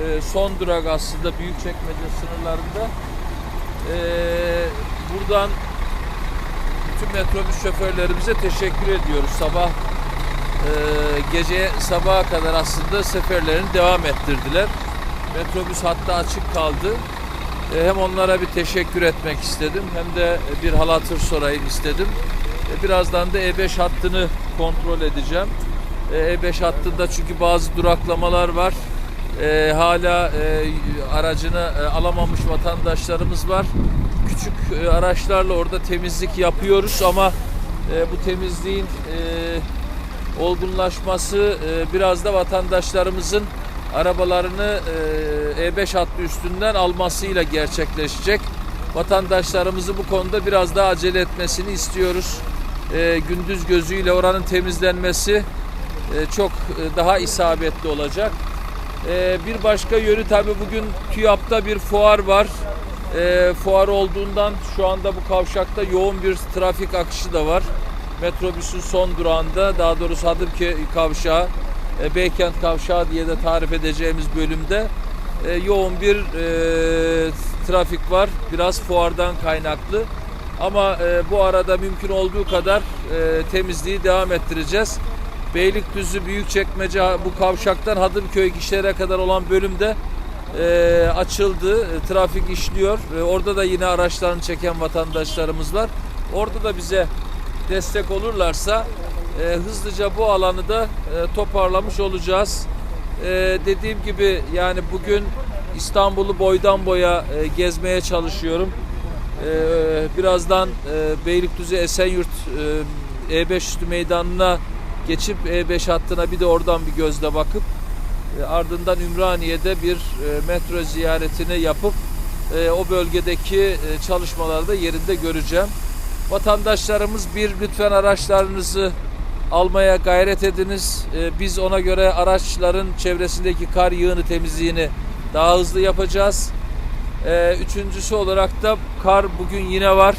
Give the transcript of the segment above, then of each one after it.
e, son durak aslında Büyükçekmece sınırlarında. E, buradan bütün metrobüs şoförlerimize teşekkür ediyoruz. Sabah e, gece sabaha kadar aslında seferlerini devam ettirdiler. Metrobüs hatta açık kaldı. E, hem onlara bir teşekkür etmek istedim hem de bir hal hatır sorayım istedim. E, birazdan da E5 hattını kontrol edeceğim. E, E5 hattında çünkü bazı duraklamalar var. E, hala e, aracını e, alamamış vatandaşlarımız var. Küçük e, araçlarla orada temizlik yapıyoruz ama e, bu temizliğin e, olgunlaşması e, biraz da vatandaşlarımızın arabalarını e, E5 hattı üstünden almasıyla gerçekleşecek. Vatandaşlarımızı bu konuda biraz daha acele etmesini istiyoruz. E, gündüz gözüyle oranın temizlenmesi e, çok e, daha isabetli olacak. E, bir başka yönü tabii bugün TÜYAP'ta bir fuar var. E, fuar olduğundan şu anda bu kavşakta yoğun bir trafik akışı da var. Metrobüsün son durağında daha doğrusu Hadımköy kavşağı, e, Beykent kavşağı diye de tarif edeceğimiz bölümde e, yoğun bir e, trafik var. Biraz fuardan kaynaklı. Ama e, bu arada mümkün olduğu kadar e, temizliği devam ettireceğiz. Beylikdüzü Büyükçekmece bu kavşaktan Hadımköy gişelere kadar olan bölümde e, açıldı. E, trafik işliyor. E, orada da yine araçlarını çeken vatandaşlarımız var. Orada da bize destek olurlarsa e, hızlıca bu alanı da e, toparlamış olacağız. E, dediğim gibi yani bugün İstanbul'u boydan boya e, gezmeye çalışıyorum. E, birazdan e, Beylikdüzü Esenyurt e, E5 üstü meydanına geçip E5 hattına bir de oradan bir gözle bakıp e, ardından Ümraniye'de bir e, metro ziyaretini yapıp e, o bölgedeki e, çalışmaları da yerinde göreceğim. Vatandaşlarımız bir lütfen araçlarınızı almaya gayret ediniz. Biz ona göre araçların çevresindeki kar yığını temizliğini daha hızlı yapacağız. Üçüncüsü olarak da kar bugün yine var.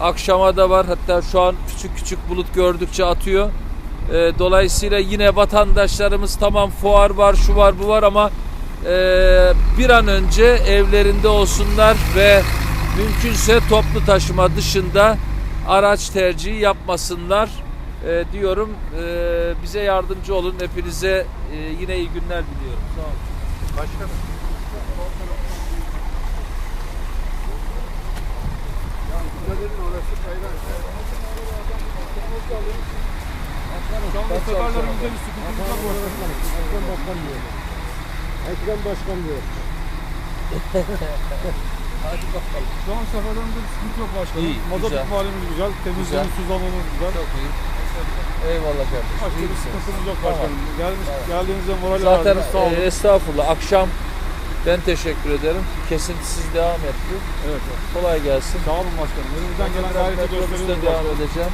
Akşama da var. Hatta şu an küçük küçük bulut gördükçe atıyor. E, dolayısıyla yine vatandaşlarımız tamam fuar var, şu var, bu var ama e, bir an önce evlerinde olsunlar ve mümkünse toplu taşıma dışında araç tercihi yapmasınlar e, diyorum. E, bize yardımcı olun. Hepinize e, yine iyi günler diliyorum. Sağ olun. Başkanım. Şu anda seferlerimizde bir sıkıntımız arada. Ekrem Başkan diyor. Ekrem Başkan diyor. Hadi bakalım. Şu an seferlerimizde bir sıkıntı yok başkanım. İyi, Mazot güzel. ikmalimiz güzel. Temizliğimiz, Güzel. su zamanımız güzel. Çok iyi. Eyvallah kardeşim. Başka İyi bir sıkıntımız yok Tamam. başkanım. Gelmiş, Tamam. geldiğinizde moral Zaten verdiniz. Sağ olun. e, estağfurullah. Akşam ben teşekkür ederim. Kesintisiz devam etti. evet, evet. Kolay gelsin. Sağ olun başkanım. Elimizden gelen gayreti gösteriyoruz devam edeceğim.